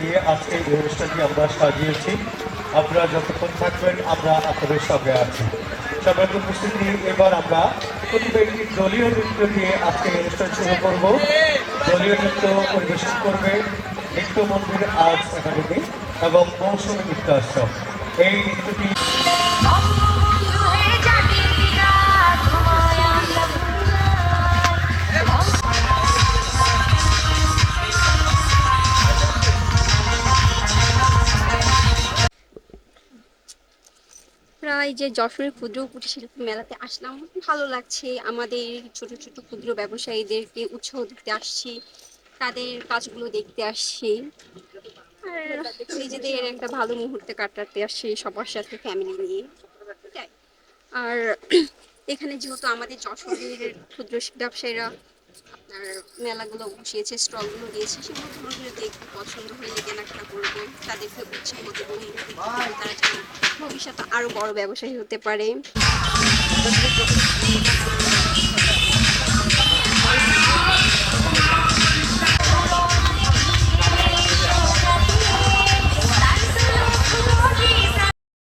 দিয়ে আজকে এই অনুষ্ঠানটি আমরা সাজিয়েছি। আপনারা যতক্ষণ থাকবেন, আমরা আপনাদের সঙ্গে আছি। সবাইকে উপস্থিতি, এবার আমরা প্রতিটা দলীয় নৃত্য দিয়ে আজকে এই অনুষ্ঠান শুরু করব। দলীয় নৃত্য পরিবেশন করবে নৃত্য মন্দির আর্টস একাডেমি এবং মৌসুমী নৃত্যাশ্রম। এই নৃত্যটি প্রায় যে যশোরের ক্ষুদ্র কুটির শিল্প মেলাতে আসলাম, ভালো লাগছে। আমাদের ছোট ছোট ক্ষুদ্র ব্যবসায়ীদেরকে উৎসাহ দিতে আসছি, তাদের কাজগুলো দেখতে আসছি। আর নিজেদের একটা ভালো মুহূর্তে কাটাতে আসছি সবার সাথে ফ্যামিলি নিয়ে। আর এখানে যেহেতু আমাদের যশোরের ক্ষুদ্র ব্যবসায়ীরা আপনার মেলাগুলো বসিয়েছে, স্টলগুলো দিয়েছে, সেগুলো পুরোগুলো দেখতে পছন্দ হলে কেনাকাটা করব তাদেরকে উৎসাহ দেবো তারা যেন ভবিষ্যতে আরও বড় ব্যবসায়ী হতে পারে।